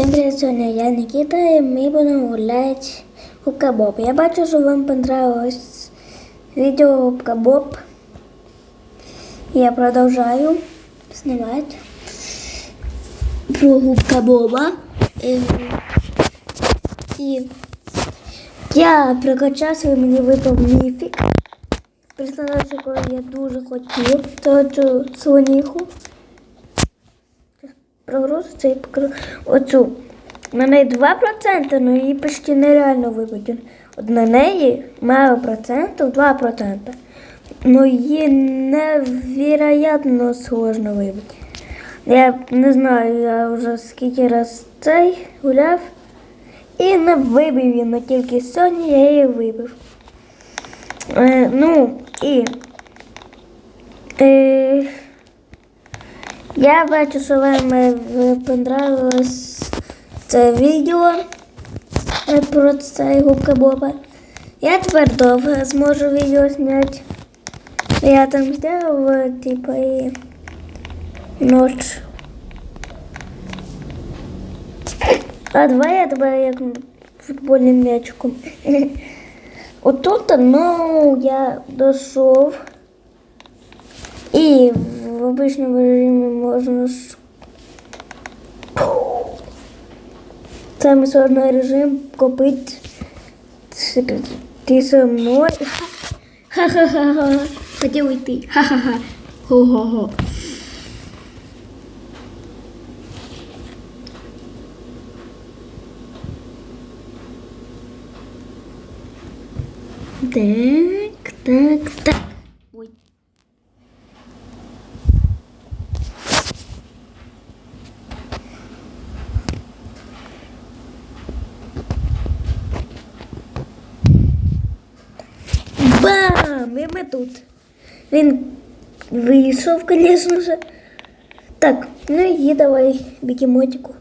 Всім привіт, сьогодні я Нікіта і ми будемо гуляти у Кабоб. Я бачу, що вам понравилось відео Кабоб. Я продовжаю знімати про губка Боба. Ем, І я прокачався і мені випав міфік. Персонаж, якого я дуже хотів. Це оцю слоніху прогрузиться і покажу оцю. На неї 2%, але її почти нереально вибити. От на неї мало процентів 2%. Ну її невероятно сложно вибити. Я не знаю, я вже скільки раз цей гуляв і не вибив її, але тільки сьогодні я її вибив. Е, ну і. Е, я бачу, що вам е, понравилось це відео е, про цей губка Боба. Я тепер довго зможу відео зняти. Я там зробив, типа, і ніч. А давай я тебе як футбольним м'ячиком. Отут, ну, я дійшов. І в обычному режимі можна ж. Самый сложный режим купить ты со мной. Ха-ха-ха. Хотел уйти. Ха-ха-ха. Хо-хо-хо. Так, так, так. Ой. Бам! І ми тут. Він вийшов, звісно ж. Так, ну і давай бігемотику.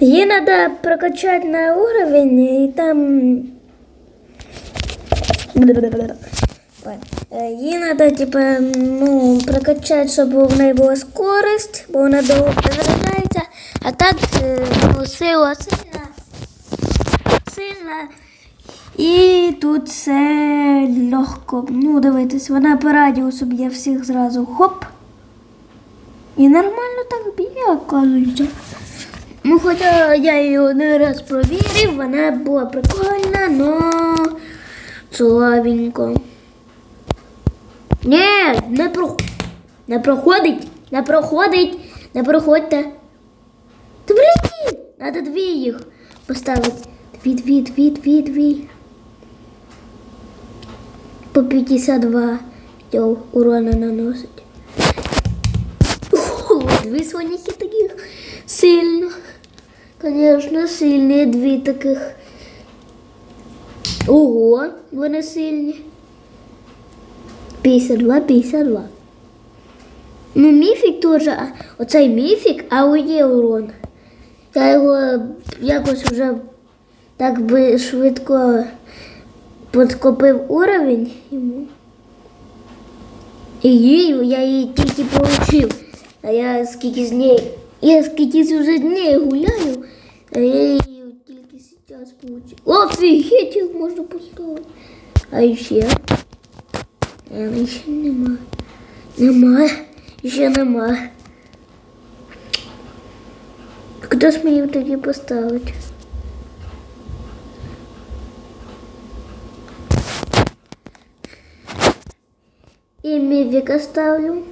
Її треба прокачати на уровень і там. Ой. Е, Її треба, типа, ну, прокачати, щоб у неї була скорость, бо вона довго перезаряджається, а так е, ну, сила сильна. Сильна. І тут все легко. Ну, дивитись, вона по радіусу б'є всіх зразу хоп. І нормально так б'є, оказується. Ну, хоча я її один раз провірив, вона була прикольна, но слабенько. Ні, не про... не проходить, не проходить, не проходьте. Та блін, треба дві їх поставити. Дві, дві, дві, дві, дві. По 52 його урона наносить. О, дві слоніхи таких сильно. Конечно, сильні дві таких. Ого, вони сильні. 52, 52. Ну, міфік теж, а- оцей міфік, але є урон. Я його якось вже так би швидко підкопив уровень йому. І її, я її тільки получив. А я скільки з неї, я скільки вже з нею гуляю, а я її тільки зараз получив. Офігеть, їх можна поставити. А ще? А ще нема. Нема. Ще нема. Хто ж мені тоді поставить? І мівіка ставлю.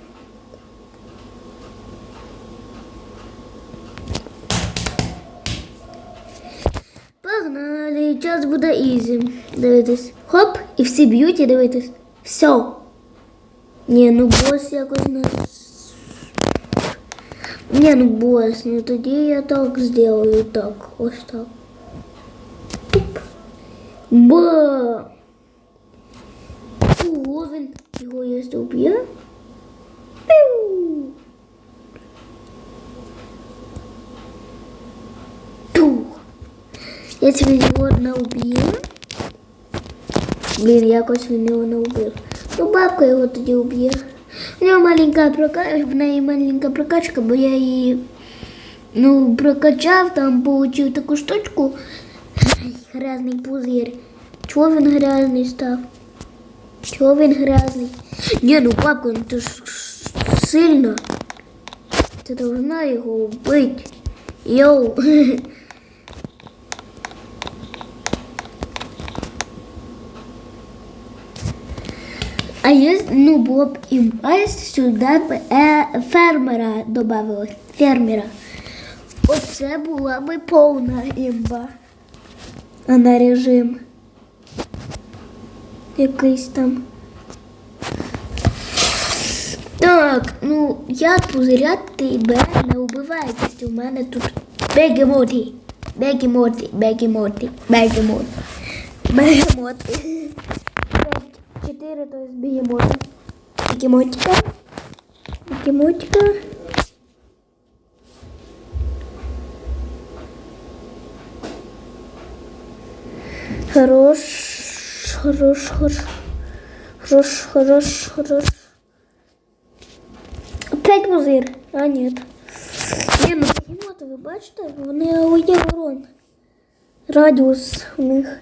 Погнали, час буде ізі. Дивитись. Хоп, і всі б'ють і дивитись. Все. Ні, ну бос якось нас. Ні, ну бос, ну тоді я так зроблю, так, ось так. Туп. Ба. Ого, він його якщо вб'є. Піу. Тух. Якщо він його не вб'є. Блін, якось він його не вбив. Ну, бабка його тоді вб'є. У нього маленька прокачка, в неї маленька прокачка, бо я її Ну, прокачав, там получив таку штучку. Ай, Грязний пузир. Чого він грязний став? Чого він грязний? Ні, ну папка, ну ти ж сильно. Ти должна його вбити. Йоу. А є, ну, було б імба, сюди б е, фермера додали. Фермера. Оце була б повна імба. А на режим. Якийсь там. Так, ну я пузиря тебе не вбивається. У мене тут бегемоти. Бегемоти, бегемоти, бегемоти. Бегемоти. Чотири, то есть бегемота. Бегемотика. Бегемотика. Хорош, хорош, хорош, хорош, хорош, хорош. Опять пузир. А, нет. Ні, ну бегемоти, ви бачите, вони є урон. Радіус у них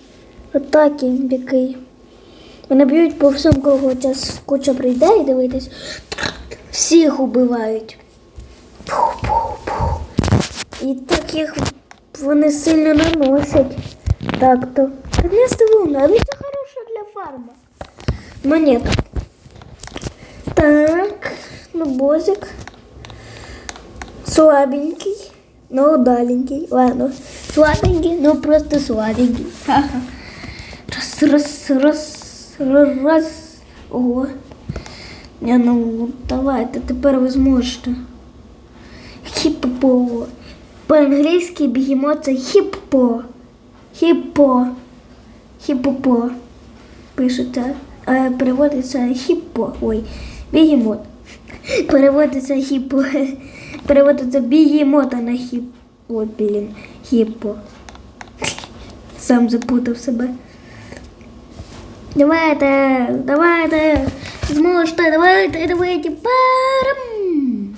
атаки який. Вони б'ють по всьому кого час куча прийде і дивитись. Всіх убивають. І так їх вони сильно наносять. Так то. Так не здивована, але фарма. Монета. Так, ну бозик. Слабенький, но удаленький. Ладно, слабенький, но просто слабенький. Ха-ха. Раз, раз, раз, раз, раз. Ого. Я ну давайте, тепер ви зможете. Хіппо. По-англійськи бігемот це хіппо. Хіппо. Хіппо. Пишеться. А переводиться хіппо. Ой, бігемот. Переводиться хіппо. Переводиться бігемот, а на хіп. Ой, блін. Хіппо. Сам запутав себе. Давайте, давайте, зможете, давайте, давайте, парам.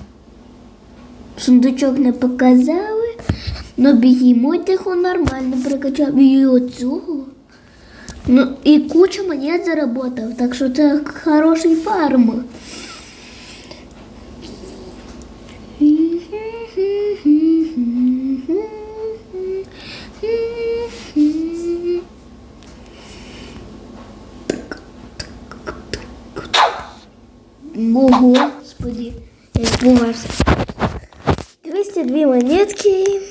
Сундучок не показали, но бігемотиху нормально прокачав. І оцього. Ну, і кучу монет заработав, так що це хороший фарм. Ого, господи, я испугался. 202 монетки.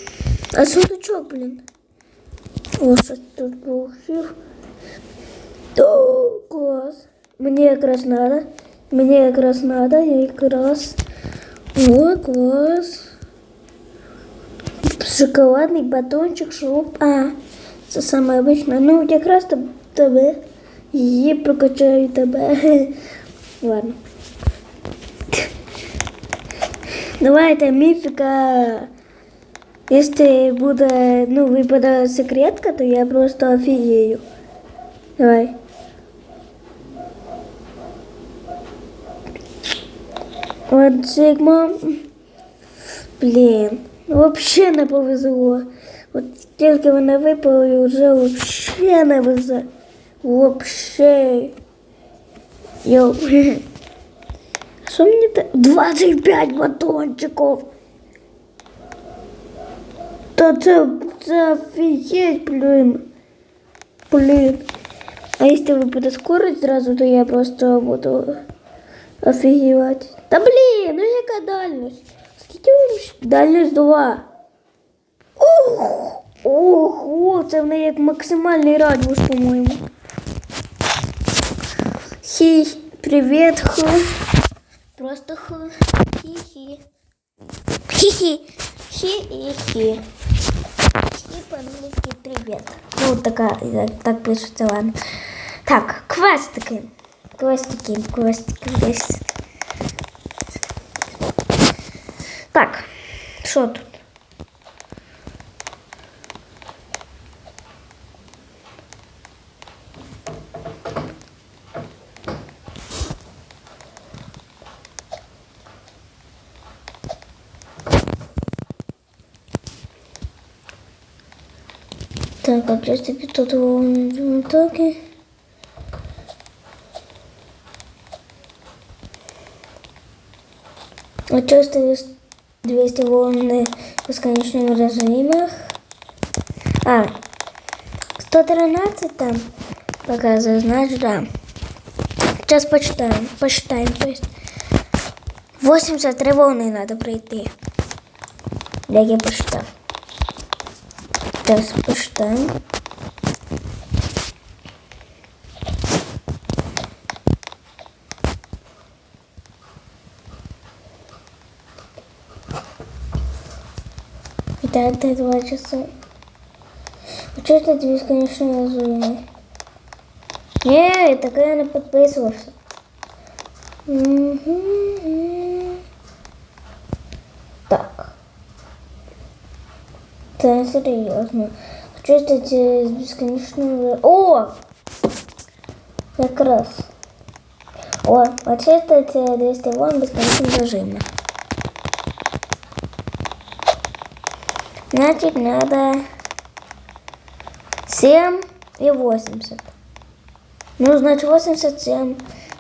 А сундучок, блин. О, щось тут получив. О, класс. Мне якраз надо. Мне якраз надо. Якраз. О, класс. Шоколадний батончик, шоп. А, це саме обичне. Ну, якраз тоб- тебе. Її прокачаю тебе. Ладно. Давайте міфіка. Если буде, ну, випаде секретка, то я просто офігею. Давай. От Сигма. Блін, вообще не повезло. От тільки вона випала і вже вообще не везе. Вообще. Йоу. Що мені те? 25 батончиків. Та це, це офігеть, блін. Блін. А якщо випаде скорость зразу, то я просто буду офігівати. Та блін, ну яка дальність? Скільки вам ще? Дальність 2. Ох! Ого, це в неї як максимальний радіус, по-моєму. Хі, привіт, ху. Просто ху. Хі-хі. Хі-хі. Хі-хі. И по-английски привет. Ну, такая, э, так пишется, ладно. Так, квестики. Квестики, квестики есть. Так, что тут? Так, а принципе тут он токи. Вот часто 200 волн в безконечних режимах. А, 113 там показывает, значит, да. Сейчас почитаем, посчитаем, то есть 83 волны надо пройти. Як я посчитал. Сейчас посчитаем. Итак, это два часа. А что это бесконечное разумие? Не, так я не подписывался. Мгм. Так. Це не серйозно. Очистити з безконечного. О! Якраз. О, очистити 200 вон безконечним режимом. Значит, надо 7 и 80. Ну, значить, 87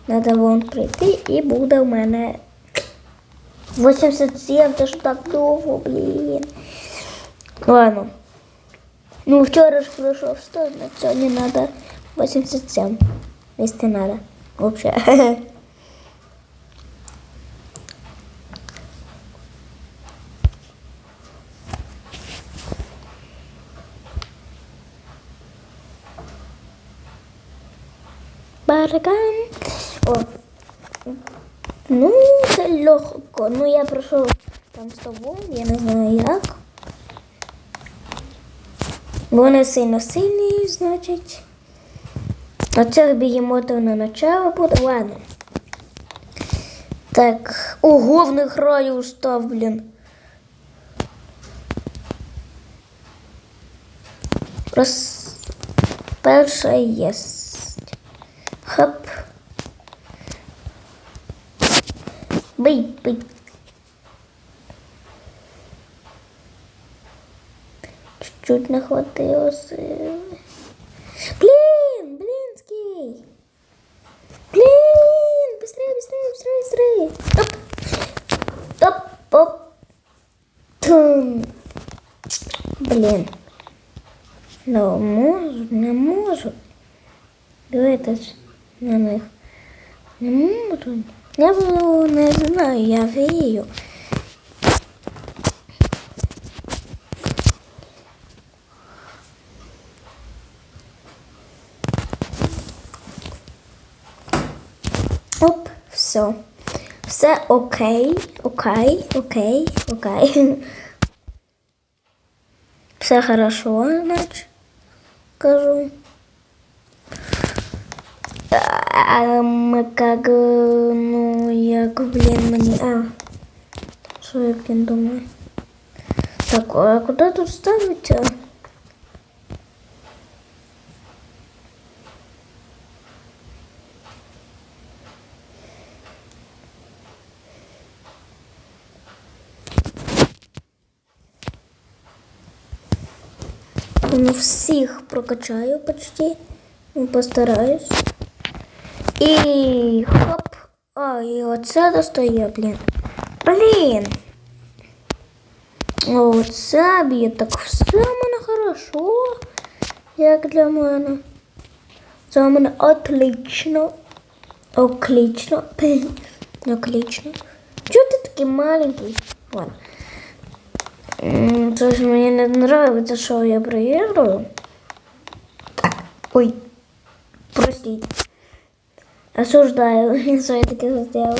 надо вон прийти і буде в мене 87, це ж так довго, блін. Ладно. Ну, вчора ж пройшов 100, на сьогодні треба 87. Если надо. Вообще. Барган. О. Ну, це легко. Ну, я пройшов там з тобою, я не знаю як. Вони сильно сильні, значить. Оце бігемотів на начало буде. Ладно. Так. Ого, в них раю устав, блін. Роз... Перша єсть. Бий, бий. Чуть-чуть не хватило сили. Блин, блинский. Блин, быстрее, быстрее, быстрее, быстрее. Оп, оп, оп. Тум. Блин. Ну, можу, не можу. Дивитись на них. Не можу. Я ну, не знаю, я вію. Оп, все. Все окей, окей, окей, окей. Все хорошо, значит, скажу Ем, как, е, ну, як, блін, мені, а, що я, блін, думаю? Так, а куди тут ставиться? Ну, всіх прокачаю почти. Ну, постараюсь. І хоп. А, і оце достає, блін. Блін. Оце б'є так все в мене хорошо. Як для мене. Це у мене отлично. Отлично. Отлично. Чого ти такий маленький? Ладно. М, Це ж мені не нравится, що я проігрую. Так, ой, простите. Осуждаю, что я таке сделал.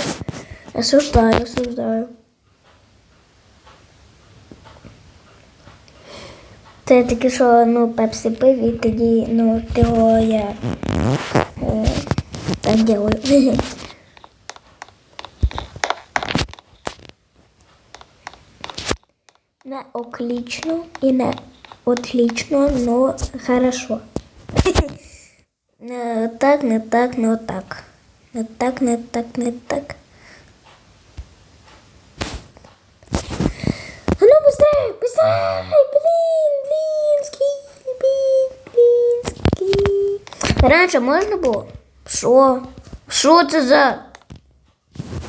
Осуждаю, осуждаю. Це таке, що ну, пепсі пив і тоді, ну, того я е, так делаю. Не отлично и не отлично, но хорошо. Не так, не так, не так. Не так, не так, не так. А ну быстрее, быстрее, блин, блин, ски, блин. Раніше можна було? Що? Що це за?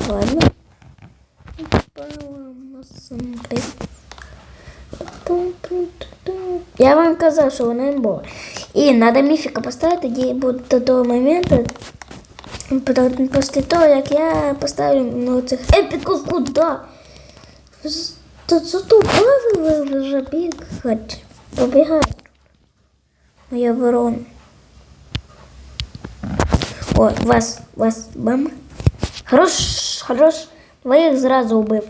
Ладно. Я вам казав, що вона їм була. І треба міфіка поставити, тоді буде до того моменту. Після того, як я поставлю ну, цих епіків куди? То затупали вже бігати. Побігати. Моя ворона. О, вас, вас, бам. Хорош, хорош. Двоїх зразу убив.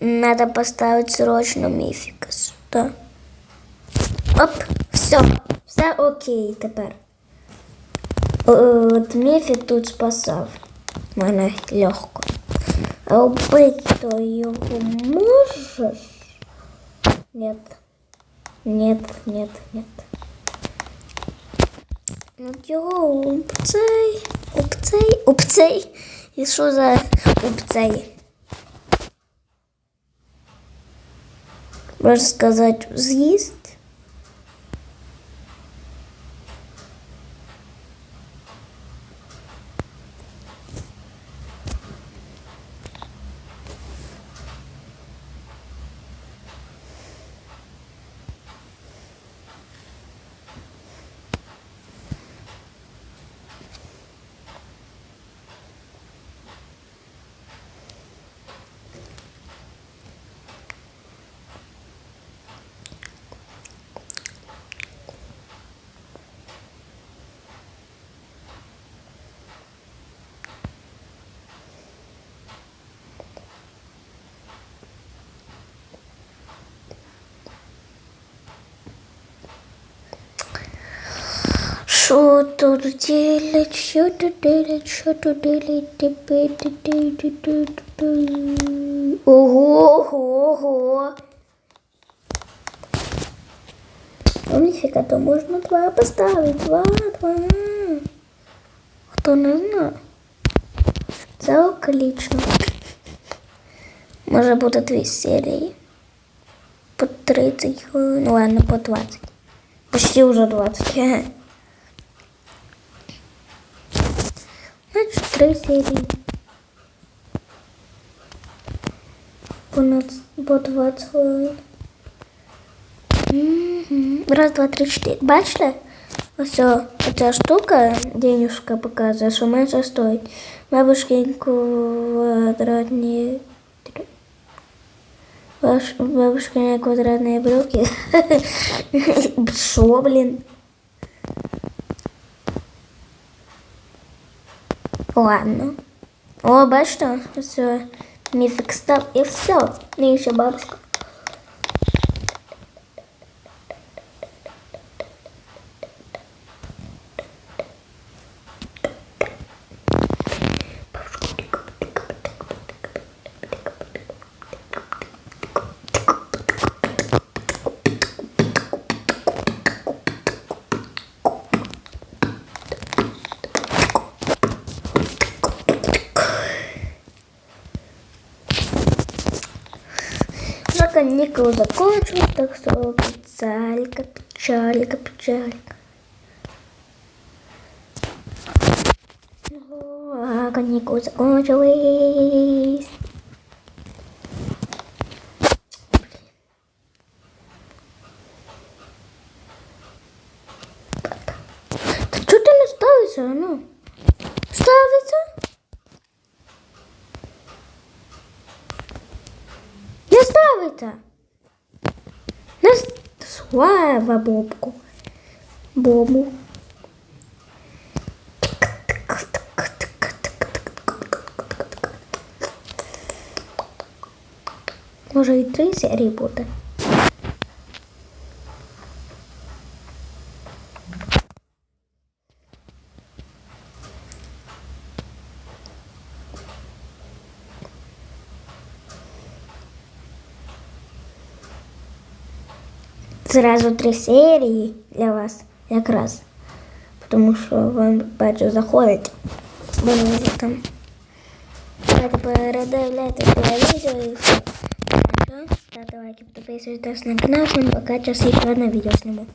Надо поставить срочно міфіка сюди. Оп, все, все окей тепер. Е, От міфік тут спасав. Мене легко. А убити то його можеш? Нет. Нет, нет, нет. От його упцей, упцей, упцей. І що за упцей? Можна сказати, з'їсть? Що тут делать, що тут делать, що тут делать, тебе, Ого, ого, ого. Ну, ніфіга, то можна два поставити, два, два. Хто не знає? Це отлично. Може бути дві серії. По 30 хвилин, ну ладно, по 20. Почти уже 20. хе-хе. Значить, три серії. Понад по 20 хвилин. Мгм. Раз, два, три, чотири. Бачите? Ось о- оця штука, денежка показує, що менше стоїть. Бабушки квадратні. Бабуш- Бабушкины квадратные брюки. Шо, блин? Ладно. О, бачите, все. Мифик став и все. И еще бабушка. Каникулы закончились, так что печалька, печалька, печалька. О, каникулы закончились. Та чого ти не ставиться, ну? Ставиться? Не ставиться. Не с- слава Бобку. Бобу. Може і три серії буде. Зразу три серії для вас якраз. Тому що вам бачу заходить. Бо не вже там. Давайте передивляйте своє відео і все. Хорошо? Та давай. лайки, підписуйтесь на канал. Всім пока, час я відео зніму.